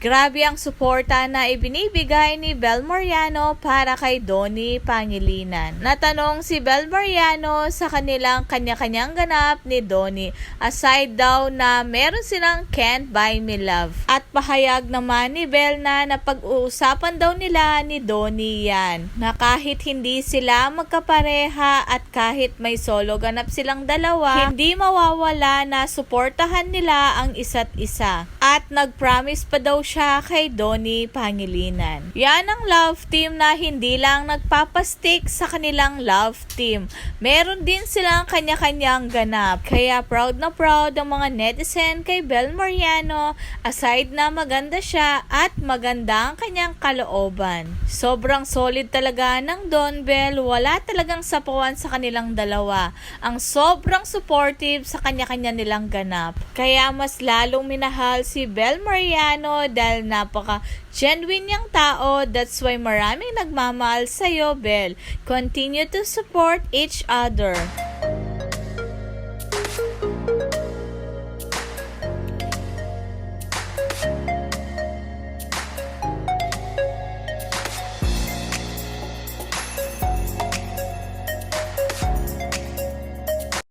Grabe ang suporta na ibinibigay ni Bel Mariano para kay Donnie Pangilinan. Natanong si Bel Mariano sa kanilang kanya-kanyang ganap ni Donnie. Aside daw na meron silang Can't Buy Me Love. At pahayag naman ni Bel na napag-uusapan daw nila ni Donnie yan. Na kahit hindi sila magkapareha at kahit may solo ganap silang dalawa, hindi mawawala na suportahan nila ang isa't isa. At nag-promise pa daw siya kay Donnie Pangilinan. Yan ang love team na hindi lang nagpapastick sa kanilang love team. Meron din silang kanya-kanyang ganap. Kaya proud na proud ang mga netizen kay Bel Mariano aside na maganda siya at maganda ang kanyang kalooban. Sobrang solid talaga ng Don Bell. Wala talagang sapawan sa kanilang dalawa. Ang sobrang supportive sa kanya-kanya nilang ganap. Kaya mas lalong minahal si Bel Mariano dahil napaka genuine niyang tao. That's why maraming nagmamahal sa'yo, Bel. Continue to support each other.